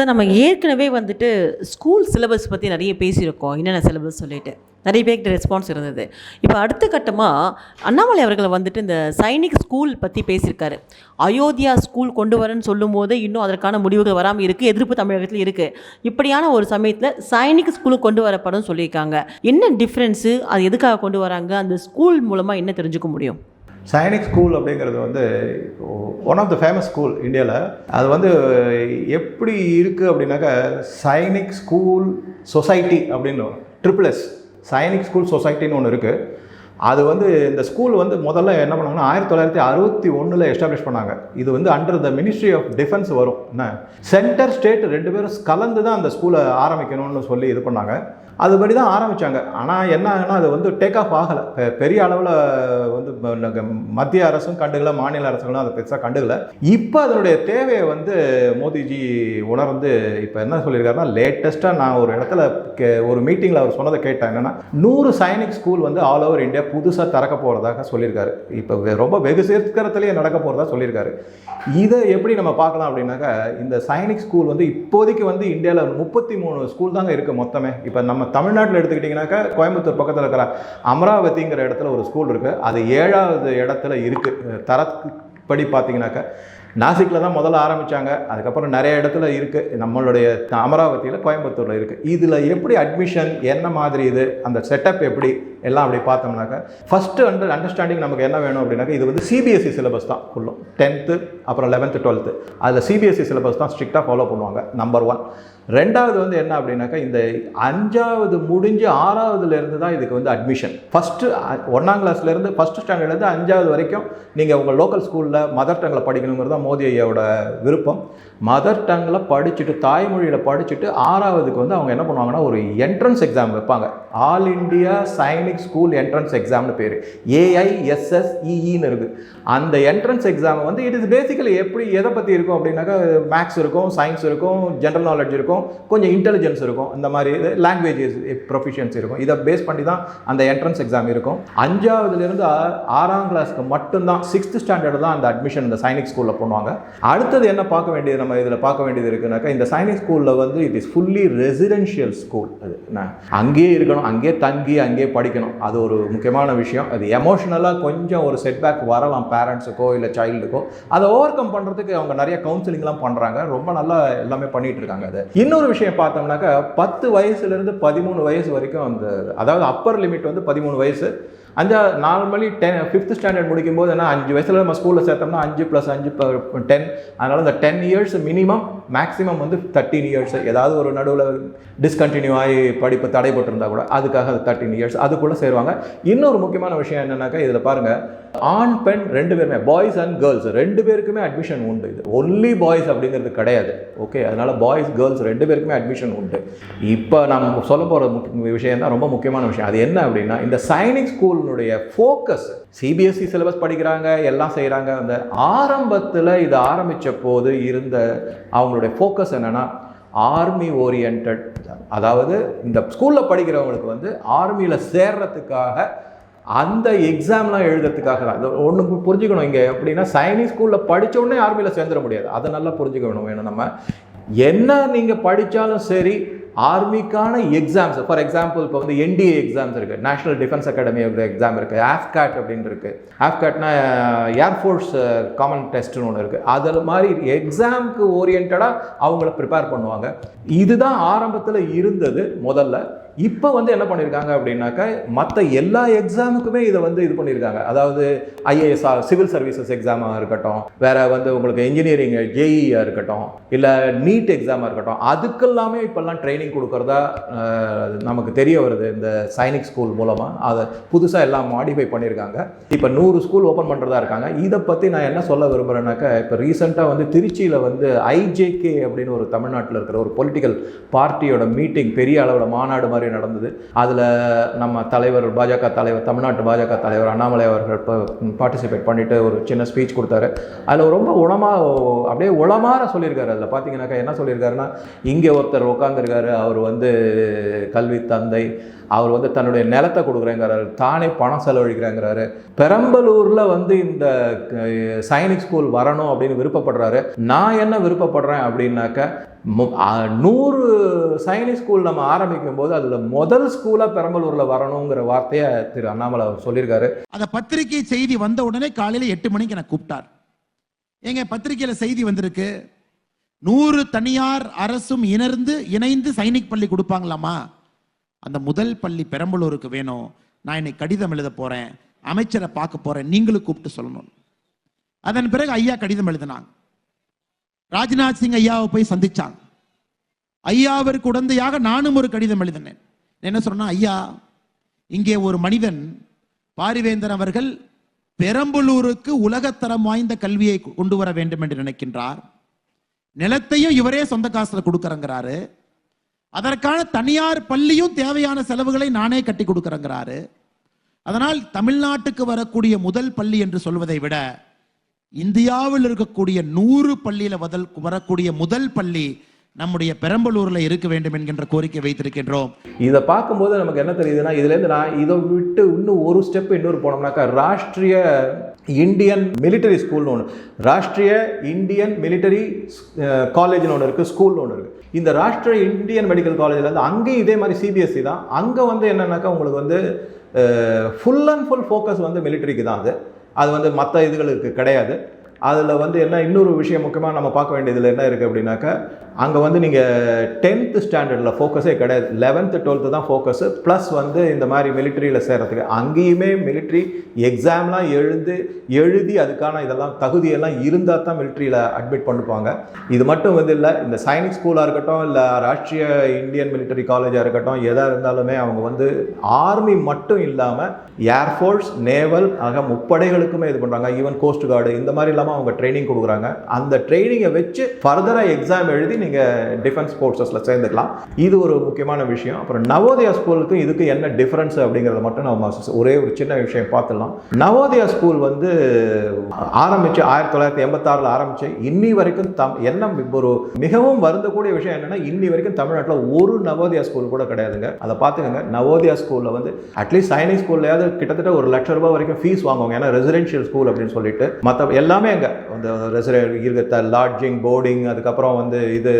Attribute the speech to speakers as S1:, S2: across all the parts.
S1: Sir நம்ம ஏற்கனவே வந்துட்டு ஸ்கூல் சிலபஸ் பற்றி நிறைய பேசியிருக்கோம். என்னென்ன சிலபஸ் சொல்லிட்டு. நிறைய பேர்கிட்ட ரெஸ்பான்ஸ் இருந்தது. இப்போ அடுத்த கட்டமாக அண்ணாமலை அவர்கள் வந்துட்டு இந்த சைனிக் ஸ்கூல் பற்றி பேசியிருக்காரு. அயோத்தியா ஸ்கூல் கொண்டு வரேன்னு சொல்லும் போது இன்னும் அதற்கான முடிவுகள் வராமல் இருக்குது எதிர்ப்பு தமிழகத்தில் இருக்குது இப்படியான ஒரு சமயத்தில் சைனிக் ஸ்கூலுக்கு கொண்டு வரப்படும் சொல்லியிருக்காங்க. என்ன டிஃப்ரென்ஸு அது எதுக்காக கொண்டு வராங்க? அந்த ஸ்கூல் மூலமாக என்ன தெரிஞ்சுக்க முடியும்?
S2: சைனிக் ஸ்கூல் அப்படிங்கிறது வந்து one of the famous school இந்தியாவில் அது வந்து எப்படி இருக்குது அப்படின்னாக்கா சைனிக் ஸ்கூல் சொசைட்டி அப்படின்னு ட்ரிபிள் எஸ் சைனிக் ஸ்கூல் சொசைட்டின்னு ஒன்று இருக்குது அது வந்து இந்த ஸ்கூல் வந்து முதல்ல என்ன பண்ணாங்கன்னா ஆயிரத்தி தொள்ளாயிரத்தி அறுபத்தி ஒன்றில் எஸ்டாப்ளிஷ் பண்ணாங்க. இது வந்து under the ministry of defence வரும். என்ன? சென்டர் ஸ்டேட் ரெண்டு பேரும் கலந்து தான் அந்த ஸ்கூலை ஆரம்பிக்கணும்னு சொல்லி இது பண்ணாங்க. அதுபடி தான் ஆரம்பித்தாங்க ஆனால் என்ன ஆகுனா அது வந்து டேக் ஆஃப் ஆகலை. பெரிய அளவில் வந்து மத்திய அரசும் கண்டுகளை மாநில அரசுகளும் அதை பெருசாக கண்டுகளை இப்போ அதனுடைய தேவையை வந்து மோடிஜி உணர்ந்து இப்போ என்ன சொல்லியிருக்காருன்னா லேட்டஸ்ட்டாக நான் ஒரு இடத்துல கே- ஒரு மீட்டிங்கில் அவர் சொன்னதை கேட்டேன். என்னென்னா நூறு சைனிக் ஸ்கூல் வந்து ஆல் ஓவர் இந்தியா புதுசாக திறக்க போகிறதாக சொல்லியிருக்காரு. இப்போ ரொம்ப வெகு சீர்திருத்தத்திலேயே நடக்க போகிறதா சொல்லியிருக்காரு. இதை எப்படி நம்ம பார்க்கலாம் அப்படின்னாக்கா இந்த சைனிக் ஸ்கூல் வந்து இப்போதைக்கு வந்து இந்தியாவில் முப்பத்தி மூணு ஸ்கூல் தாங்க இருக்குது மொத்தமே. இப்போ நம்ம தமிழ்நாட்டில் எடுத்துக்கிட்டிங்கனாக்கா கோயம்புத்தூர் பக்கத்தில் இருக்கிற அமராவதிங்கிற இடத்துல ஒரு ஸ்கூல் இருக்குது அது ஏழாவது இடத்துல இருக்குது தரப்படி பார்த்தீங்கன்னாக்கா நாசிக்கில் தான் முதல்ல ஆரம்பித்தாங்க அதுக்கப்புறம் நிறைய இடத்துல இருக்குது நம்மளுடைய அமராவதியில் கோயம்புத்தூரில் இருக்குது இதில் எப்படி அட்மிஷன் என்ன மாதிரி இது அந்த செட்டப் எப்படி எல்லாம் அப்படி பார்த்தோம்னாக்கா ஃபஸ்ட்டு அண்டர் அண்டர்ஸ்டாண்டிங் நமக்கு என்ன வேணும் அப்படின்னாக்கா இது வந்து சிபிஎஸ்சி சிலபஸ் தான் ஃபுல்லும் டென்த்து அப்புறம் லெவன்த்து டுவெல்த்து அதில் சிபிஎஸ்சி சிலபஸ் தான் ஸ்ட்ரிக்டாக ஃபாலோ பண்ணுவாங்க நம்பர் ஒன் ரெண்டாவது வந்து என்ன அப்படின்னாக்கா இந்த அஞ்சாவது முடிஞ்சு ஆறாவதுலேருந்து தான் இதுக்கு வந்து அட்மிஷன் ஃபஸ்ட்டு ஒன்றாம் கிளாஸ்லேருந்து ஃபஸ்ட்டு ஸ்டாண்டர்ட்லேருந்து அஞ்சாவது வரைக்கும் நீங்கள் உங்கள் லோக்கல் ஸ்கூலில் மதர் டங்கில் படிக்கணுங்கிறது தான் மோதி ஐயாவோட விருப்பம். மதர் டங்கில் படிச்சுட்டு தாய்மொழியில் படிச்சுட்டு ஆறாவதுக்கு வந்து அவங்க என்ன பண்ணுவாங்கன்னா ஒரு என்ட்ரன்ஸ் எக்ஸாம் வைப்பாங்க. All India Sainik school entrance எக்ஸாம்னு பேர். ஏஐஎஸ்எஸ்இஇன்னு இருக்குது அந்த என்ட்ரன்ஸ் எக்ஸாம் வந்து இட் இஸ் பேசிக்கலி எப்படி எதை பற்றி இருக்கும் அப்படின்னாக்கா மேக்ஸ் இருக்கும் சயின்ஸ் இருக்கும் ஜென்ரல் நாலேஜ் இருக்கும் கொஞ்சம் இன்டெலிஜென்ஸ் இருக்கும் இந்த மாதிரி லாங்குவேஜஸ் ப்ரொஃபிஷியன்ஸ் இருக்கும். இதை பேஸ் பண்ணி தான் அந்த என்ட்ரன்ஸ் எக்ஸாம் இருக்கும். அஞ்சாவதுலேருந்து ஆறாம் கிளாஸ்க்கு மட்டும்தான் சிக்ஸ்த் ஸ்டாண்டர்ட் தான் அந்த அட்மிஷன் இந்த சைனிக் ஸ்கூலில் பண்ணுவாங்க. அடுத்தது என்ன பார்க்க வேண்டியது நம்ம இதில் பார்க்க வேண்டியது இருக்குனாக்கா இந்த சைனிக் ஸ்கூலில் வந்து it is fully residential school அது அங்கேயே இருக்கணும் அங்கேயே தங்கி அங்கேயே படிக்கணும். அது ஒரு முக்கியமான விஷயம். அது எமோஷ்னலாக கொஞ்சம் ஒரு செட்பேக் வரலாம் பேரண்ட்ஸுக்கோ இல்லை சைல்டுக்கோ அதை ஓவர் கம் பண்ணுறதுக்கு அவங்க நிறைய கவுன்சிலிங்லாம் பண்ணுறாங்க ரொம்ப நல்லா எல்லாமே பண்ணிட்டு இருக்காங்க அது. இன்னொரு விஷயம் பார்த்தோம்னாக்கா பத்து வயசுலேருந்து பதிமூணு வயசு வரைக்கும் அந்த அதாவது அப்பர் லிமிட் வந்து பதிமூணு வயசு. அஞ்சா நார்மலி டென் ஃபிஃப்த் ஸ்டாண்டர்ட் முடிக்கும் போது என்ன அஞ்சு வயசில் நம்ம ஸ்கூலில் சேர்த்தோம்னா அஞ்சு ப்ளஸ் அஞ்சு டென் அதனால் இந்த டென் இயர்ஸ் மினிமம் மேக்ஸிமம் வந்து தேர்ட்டீன் இயர்ஸ் ஏதாவது ஒரு நடுவில் டிஸ்கண்டினியூ ஆகி படிப்பு தடைப்பட்டிருந்தா கூட அதுக்காக அது தேர்ட்டீன் இயர்ஸ் அதுக்குள்ளே சேருவாங்க. இன்னொரு முக்கியமான விஷயம் என்னன்னாக்கா இதில் பாருங்கள் ஆண் பெண் ரெண்டு பேருமே பாய்ஸ் அண்ட் கேர்ள்ஸ் ரெண்டு பேருக்குமே அட்மிஷன் உண்டு இது. ஒன்லி பாய்ஸ் அப்படிங்கிறது கிடையாது. ஓகே அதனால் பாய்ஸ் கேர்ள்ஸ் ரெண்டு பேருக்குமே அட்மிஷன் உண்டு. இப்போ நம்ம சொல்ல போகிற விஷயம் தான் ரொம்ப முக்கியமான விஷயம். அது என்ன அப்படின்னா இந்த சைனிக் ஸ்கூல் ஸ்கூலினுடைய ஃபோக்கஸ் சிபிஎஸ்சி சிலபஸ் படிக்கிறாங்க எல்லாம் செய்கிறாங்க அந்த ஆரம்பத்தில் இது ஆரம்பித்த போது இருந்த அவங்களுடைய ஃபோக்கஸ் என்னென்னா ஆர்மி ஓரியன்ட் அதாவது இந்த ஸ்கூலில் படிக்கிறவங்களுக்கு வந்து ஆர்மியில் சேர்றதுக்காக அந்த எக்ஸாம்லாம் எழுதுறதுக்காக தான். ஒன்று புரிஞ்சுக்கணும். இங்கே எப்படின்னா சைனீஸ் ஸ்கூலில் படிச்ச உடனே ஆர்மியில் சேர்ந்துட முடியாது. அதை நல்லா புரிஞ்சுக்கணும் வேணும் நம்ம. என்ன நீங்கள் படித்தாலும் சரி ஆர்மிக்கான எக்ஸாம்ஸ் ஃபார் எக்ஸாம்பிள் இப்போ வந்து என்டிஏ எக்ஸாம்ஸ் இருக்குது நேஷனல் டிஃபென்ஸ் அகாடமி எக்ஸாம் இருக்குது ஆஃப்கேட் அப்படின்னு இருக்குது ஆஃப்கேட்னா ஏர்ஃபோர்ஸ் uh, காமன் uh, டெஸ்ட்னு ஒன்று இருக்குது அதில் மாதிரி எக்ஸாமுக்கு ஓரியன்டாக அவங்கள ப்ரிப்பேர் பண்ணுவாங்க. இதுதான் ஆரம்பத்தில் இருந்தது முதல்ல. இப்போ வந்து என்ன பண்ணியிருக்காங்க அப்படின்னாக்கா மற்ற எல்லா எக்ஸாமுக்குமே இதை வந்து இது பண்ணியிருக்காங்க அதாவது ஐஏஎஸ் சிவில் சர்வீசஸ் எக்ஸாமாக இருக்கட்டும் வேறு வந்து உங்களுக்கு இன்ஜினியரிங் ஜேஇஆ இருக்கட்டும் இல்லை நீட் எக்ஸாமாக இருக்கட்டும் அதுக்கெல்லாமே இப்போல்லாம் ட்ரைனிங் கொடுக்குறதா நமக்கு தெரிய வருது. இந்த சைனிக் ஸ்கூல் மூலமாக அதை புதுசாக எல்லாம் மாடிஃபை பண்ணியிருக்காங்க இப்போ நூறு ஸ்கூல் ஓப்பன் பண்ணுறதா இருக்காங்க. இதை பற்றி நான் என்ன சொல்ல விரும்புகிறேன்னாக்கா இப்போ ரீசெண்டாக வந்து திருச்சியில் வந்து ஐஜேகே அப்படின்னு ஒரு தமிழ்நாட்டில் இருக்கிற ஒரு பொலிட்டிக்கல் பார்ட்டியோட மீட்டிங் பெரிய அளவில் மாநாடு மாதிரி நடந்தது. அதில் நம்ம தலைவர் பாஜக தலைவர் தமிழ்நாட்டு பாஜக தலைவர் அண்ணாமலை அவர்கள் பார்ட்டிசிபேட் பண்ணிட்டு ஒரு சின்ன ஸ்பீச் கொடுத்தாரு. அதில் ரொம்ப உணமா அப்படியே உளமாற சொல்லியிருக்காரு அதில். பார்த்தீங்கன்னாக்கா என்ன சொல்லியிருக்காருன்னா இங்கே ஒருத்தர் உட்காந்துருக்காரு அவர் வந்து கல்வி தந்தை அவர் வந்து தன்னுடைய நிலத்தை கொடுக்குறேங்கிறாரு தானே பணம் செலவழிக்கிறேங்கிறாரு. பெரம்பலூரில் வந்து இந்த சைனிக் ஸ்கூல் வரணும் அப்படின்னு விருப்பப்படுறாரு. நான் என்ன விருப்பப்படுறேன் அப்படின்னாக்க நூறு சைனிஸ் ஸ்கூல் நம்ம ஆரம்பிக்கும் போது அதில் முதல் ஸ்கூலாக பெரம்பலூரில் வரணுங்கிற வார்த்தையை திரு அண்ணாமலை அவர் சொல்லியிருக்காரு.
S3: அந்த பத்திரிகை செய்தி வந்த உடனே காலையில எட்டு மணிக்கு எனக்கு கூப்பிட்டார். எங்க பத்திரிகையில செய்தி வந்திருக்கு. நூறு தனியார் அரசும் இணர்ந்து இணைந்து சைனிக் பள்ளி கொடுப்பாங்களாமா? அந்த முதல் பள்ளி பெரம்பலூருக்கு வேணும். நான் இன்னைக்கு கடிதம் எழுத போறேன். அமைச்சரை பார்க்க போறேன். நீங்களும் கூப்பிட்டு சொல்லணும். அதன் பிறகு ஐயா கடிதம் எழுதினாங்க. ராஜ்நாத் சிங் ஐயாவை போய் சந்திச்சாங்க. ஐயாவிற்கு உடந்தையாக நானும் ஒரு கடிதம் எழுதினேன். என்ன சொன்னா ஐயா இங்கே ஒரு மனிதன் பாரிவேந்தர் அவர்கள் பெரம்பலூருக்கு உலகத்தரம் வாய்ந்த கல்வியை கொண்டு வர வேண்டும் என்று நினைக்கின்றார். நிலத்தையும் இவரே சொந்த காசுல கொடுக்கறங்கிறாரு. அதற்கான தனியார் பள்ளியும் தேவையான செலவுகளை நானே கட்டி கொடுக்கறங்கிறாரு. அதனால் தமிழ்நாட்டுக்கு வரக்கூடிய முதல் பள்ளி என்று சொல்வதை விட இந்தியாவில் இருக்கக்கூடிய நூறு பள்ளியில வதல் வரக்கூடிய முதல் பள்ளி நம்முடைய பெரம்பலூர்ல இருக்க வேண்டும் என்கின்ற கோரிக்கை வைத்திருக்கின்றோம்.
S2: இதை பார்க்கும்போது நமக்கு என்ன தெரியுதுன்னா இதுலேருந்து நான் இதை விட்டு இன்னும் ஒரு ஸ்டெப் இன்னொரு போனோம்னாக்கா ராஷ்ட்ரிய இந்தியன் மிலிட்டரி ஸ்கூல்னு ஒன்று ராஷ்ட்ரிய இந்தியன் மிலிட்டரி காலேஜ்னு ஒன்று இருக்குது ஸ்கூல்னு ஒன்று இருக்குது இந்த ராஷ்ட்ரிய இந்தியன் மெடிக்கல் காலேஜில் வந்து அங்கேயும் இதே மாதிரி சிபிஎஸ்சி தான். அங்கே வந்து என்னன்னாக்கா உங்களுக்கு வந்து ஃபுல் அண்ட் ஃபுல் ஃபோக்கஸ் வந்து மிலிட்டரிக்கு தான் அது. அது வந்து மற்ற இதுகளுக்கு கிடையாது. அதில் வந்து என்ன இன்னொரு விஷயம் முக்கியமாக நம்ம பார்க்க வேண்டியதில் என்ன இருக்குது அப்படின்னாக்கா அங்கே வந்து நீங்கள் டென்த்து ஸ்டாண்டர்டில் ஃபோக்கஸே கிடையாது. லெவன்த்து டுவெல்த்து தான் ஃபோக்கஸு ப்ளஸ் வந்து இந்த மாதிரி மிலிட்ரியில் சேர்கிறதுக்கு அங்கேயுமே மிலிட்ரி எக்ஸாம்லாம் எழுந்து எழுதி அதுக்கான இதெல்லாம் தகுதியெல்லாம் இருந்தால் தான் மிலிட்ரியில் அட்மிட் பண்ணுவாங்க. இது மட்டும் வந்து இல்லை இந்த சைனிக் ஸ்கூலாக இருக்கட்டும் இல்லை ராஷ்ட்ரிய இந்தியன் மிலிட்டரி காலேஜாக இருக்கட்டும் எதாக இருந்தாலுமே அவங்க வந்து ஆர்மி மட்டும் இல்லாமல் ஏர்ஃபோர்ஸ் நேவல் ஆக முப்படைகளுக்குமே இது பண்ணுறாங்க ஈவன் கோஸ்ட் கார்டு இந்த மாதிரி இல்லாமல் அவங்க ட்ரைனிங் கொடுக்குறாங்க. அந்த ட்ரைனிங்கை வச்சு ஃபர்தராக எக்ஸாம் எழுதி நீங்கள் டிஃபென்ஸ் ஃபோர்ஸஸில் சேர்ந்துக்கலாம். இது ஒரு முக்கியமான விஷயம். அப்புறம் நவோதயா ஸ்கூலுக்கும் இதுக்கு என்ன டிஃப்ரென்ஸ் அப்படிங்கிறத மட்டும் நம்ம ஒரே ஒரு சின்ன விஷயம் பார்த்துடலாம். நவோதயா ஸ்கூல் வந்து ஆரம்பித்து ஆயிரத்தி தொள்ளாயிரத்தி எண்பத்தாறில் ஆரம்பித்து இன்னி வரைக்கும் தம் என்ன ஒரு மிகவும் வருந்தக்கூடிய விஷயம் என்னென்னா இன்னி வரைக்கும் தமிழ்நாட்டில் ஒரு நவோதயா ஸ்கூல் கூட கிடையாதுங்க. அதை பார்த்துக்கோங்க. நவோதயா ஸ்கூலில் வந்து அட்லீஸ்ட் சைனிங் ஸ்கூல்லையாவது கிட்டத்தட்ட ஒரு லட்ச ரூபாய் வரைக்கும் ஃபீஸ் வாங்குவாங்க. ஏன்னா ரெசிடென்ஷியல் ஸ்கூல் அப்படின்னு சொல்லிட்டு மற்ற எல்லாமே அங்கே அந்த ரெசிடென்ட் இருக்கிற லாட்ஜிங் போர்டிங் அதுக்கப்புறம் வந்து இது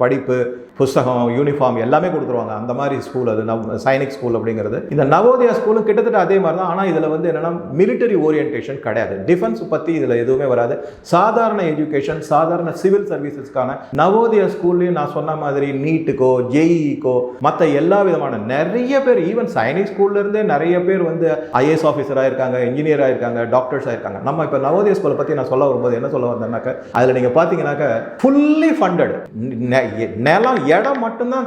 S2: படிப்பு புஸ்தகம் யூனிஃபார்ம் எல்லாமே கொடுத்துருவாங்க. அந்த மாதிரி ஸ்கூல் அது நவ் சைனிக் ஸ்கூல் அப்படிங்கிறது. இந்த நவோதயா ஸ்கூலும் கிட்டத்தட்ட அதே மாதிரி தான். ஆனால் இதில் வந்து என்னென்னா மிலிட்டரி ஓரியன்டேஷன் கிடையாது. டிஃபென்ஸ் பற்றி இதில் எதுவுமே வராது. சாதாரண எஜுகேஷன் சாதாரண சிவில் சர்வீசஸ்க்கான நவோதயா ஸ்கூல்லையும் நான் சொன்ன மாதிரி நீட்டுக்கோ ஜேஇக்கோ மற்ற எல்லா விதமான நிறைய பேர் ஈவன் சைனிக் ஸ்கூல்ல இருந்தே நிறைய பேர் வந்து ஐஏஎஸ் ஆஃபீஸராக இருக்காங்க இன்ஜினியராக இருக்காங்க டாக்டர்ஸாக இருக்காங்க நம்ம இப்போ நவோதயா ஸ்கூலை பற்றி நான் சொல்ல வரும்போது என்ன சொல்ல வந்தேன்னாக்க அதில் நீங்கள் பார்த்தீங்கன்னாக்க ஃபுல்லி ஃபண்டட் நிலம் இடம் மட்டும்தான்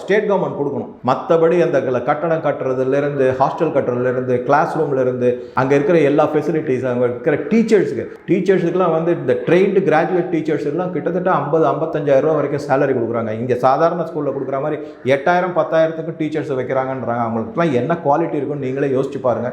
S2: ஸ்டேட் கவர்மெண்ட் கொடுக்கணும். மற்றபடி அந்த கட்டடம் கட்டுறதுலேருந்து ஹாஸ்டல் கட்டுறதுலேருந்து கிளாஸ் ரூம்லேருந்து அங்கே இருக்கிற எல்லா ஃபெசிலிட்டிஸ் அங்கே இருக்கிற டீச்சர்ஸுக்கு டீச்சர்ஸுக்குலாம் வந்து இந்த ட்ரெயின்டு கிராஜுவேட் டீச்சர்ஸுக்குலாம் கிட்டத்தட்ட ஐம்பது ஐம்பத்தஞ்சாயிரம் ரூபா வரைக்கும் சேலரி கொடுக்குறாங்க. இங்கே சாதாரண ஸ்கூலில் கொடுக்குற மாதிரி எட்டாயிரம் பத்தாயிரத்துக்கு டீச்சர்ஸ் வைக்கிறாங்கன்றாங்க. அவங்களுக்குலாம் என்ன குவாலிட்டி இருக்குன்னு நீங்களே யோசிச்சு பாருங்க.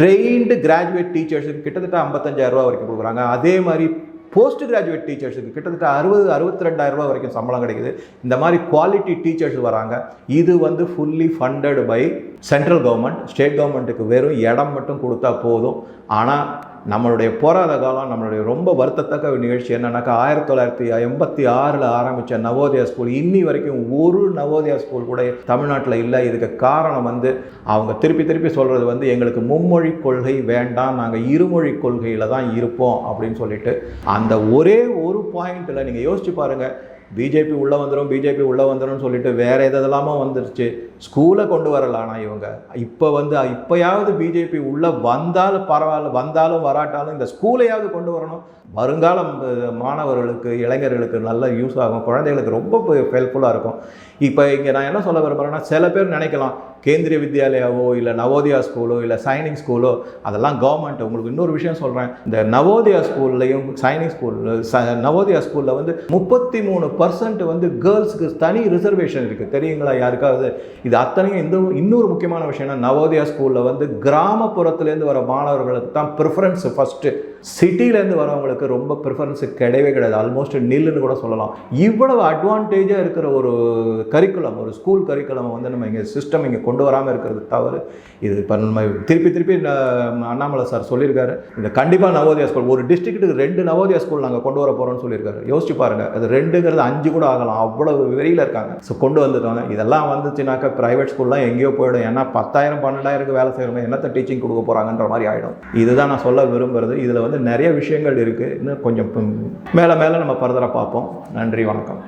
S2: ட்ரெயின்டு கிராஜுவேட் டீச்சர்ஸுக்கு கிட்டத்தட்ட ஐம்பத்தஞ்சாயிரம் ரூபா வரைக்கும் கொடுக்குறாங்க. அதே அதே மாதிரி போஸ்ட் கிராஜுவேட் டீச்சர்ஸுக்கு கிட்டத்தட்ட அறுபது அறுபத்தி ரெண்டாயிரம் வரைக்கும் சம்பளம் கிடைக்குது. இந்த மாதிரி குவாலிட்டி டீச்சர்ஸ் வராங்க. இது வந்து fully funded by central government state கவர்மெண்ட்டுக்கு வெறும் இடம் மட்டும் கொடுத்தா போதும். ஆனால் நம்மளுடைய போராத காலம் நம்மளுடைய ரொம்ப வருத்தத்தக்க நிகழ்ச்சி என்னன்னாக்கா ஆயிரத்தி தொள்ளாயிரத்தி எண்பத்தி ஆறில் ஆரம்பித்த நவோதயா ஸ்கூல் இன்னி வரைக்கும் ஒரு நவோதயா ஸ்கூல் கூட தமிழ்நாட்டில் இல்லை. இதுக்கு காரணம் வந்து அவங்க திருப்பி திருப்பி சொல்கிறது வந்து எங்களுக்கு மும்மொழி கொள்கை வேண்டாம் நாங்கள் இருமொழி கொள்கையில் தான் இருப்போம் அப்படின்னு சொல்லிட்டு அந்த ஒரே ஒரு பாயிண்ட்டில் நீங்கள் யோசிச்சு பாருங்கள் பிஜேபி உள்ளே வந்துடும் பிஜேபி உள்ளே வந்துடும் சொல்லிட்டு வேறு எதெல்லாமோ வந்துருச்சு. ஸ்கூலை கொண்டு வரலானா இவங்க இப்போ வந்து இப்போயாவது பிஜேபி உள்ளே வந்தாலும் பரவாயில்ல வந்தாலும் வராட்டாலும் இந்த ஸ்கூலையாவது கொண்டு வரணும். வருங்காலம் மாணவர்களுக்கு இளைஞர்களுக்கு நல்ல யூஸ் ஆகும். குழந்தைகளுக்கு ரொம்ப ஹெல்ப்ஃபுல்லாக இருக்கும். இப்போ இங்கே நான் என்ன சொல்ல விரும்புகிறேன்னா சில பேர் நினைக்கலாம் கேந்திரிய வித்யாலயாவோ இல்லை நவோதயா ஸ்கூலோ இல்லை சைனிங் ஸ்கூலோ அதெல்லாம் கவர்மெண்ட் உங்களுக்கு இன்னொரு விஷயம் சொல்கிறேன் இந்த நவோதயா ஸ்கூல்லையும் சைனிங் ஸ்கூல் நவோதயா ஸ்கூலில் வந்து முப்பத்தி மூணு பர்சன்ட் வந்து கேர்ள்ஸுக்கு தனி ரிசர்வேஷன் இருக்குது தெரியுங்களா யாருக்காவது? இது அத்தனையும் இந்த இன்னொரு முக்கியமான விஷயம்னா நவோதயா ஸ்கூலில் வந்து கிராமப்புறத்துலேருந்து வர மாணவர்களுக்கு தான் ப்ரிஃபரன்ஸ் ஃபஸ்ட்டு சிட்டிலேருந்து வரவங்களுக்கு ரொம்ப ப்ரிஃபரன்ஸ் கிடையவே கிடையாது. ஆல்மோஸ்ட் நில்லுன்னு கூட சொல்லலாம். இவ்வளவு அட்வான்டேஜாக இருக்கிற ஒரு கரிக்குலம் ஒரு ஸ்கூல் கரிக்குலம் வந்து நம்ம இங்கே சிஸ்டம் இங்கே கொண்டு வராமல் இருக்கிறது தவறு. இது இப்போ நம்ம திருப்பி திருப்பி அண்ணாமலை சார் சொல்லியிருக்காரு. இந்த கண்டிப்பாக நவோதயா ஸ்கூல் ஒரு டிஸ்ட்ரிக்ட்டுக்கு ரெண்டு நவோதயா ஸ்கூல் நாங்கள் கொண்டு வர போகிறோம்னு சொல்லியிருக்காரு. யோசிச்சு பாருங்கள் அது ரெண்டுங்கிறது அஞ்சு கூட ஆகலாம். அவ்வளவு வெளியில் இருக்காங்க. ஸோ கொண்டு வந்துட்டாங்க இதெல்லாம் வந்துச்சுனாக்கா ப்ரைவேட் ஸ்கூல்லாம் எங்கேயோ போயிடும். ஏன்னா பத்தாயிரம் பன்னெண்டாயிரம் வேலை செய்கிறவங்க என்னத்தை டீச்சிங் கொடுக்க போகிறாங்கன்ற மாதிரி ஆகிடும் இதுதான் நான் சொல்ல விரும்புறது. இதில் வந்து நிறைய விஷயங்கள் இருக்குது இன்னும் கொஞ்சம் மேலே மேலே நம்ம ஃபர்தராக பார்ப்போம். நன்றி வணக்கம்.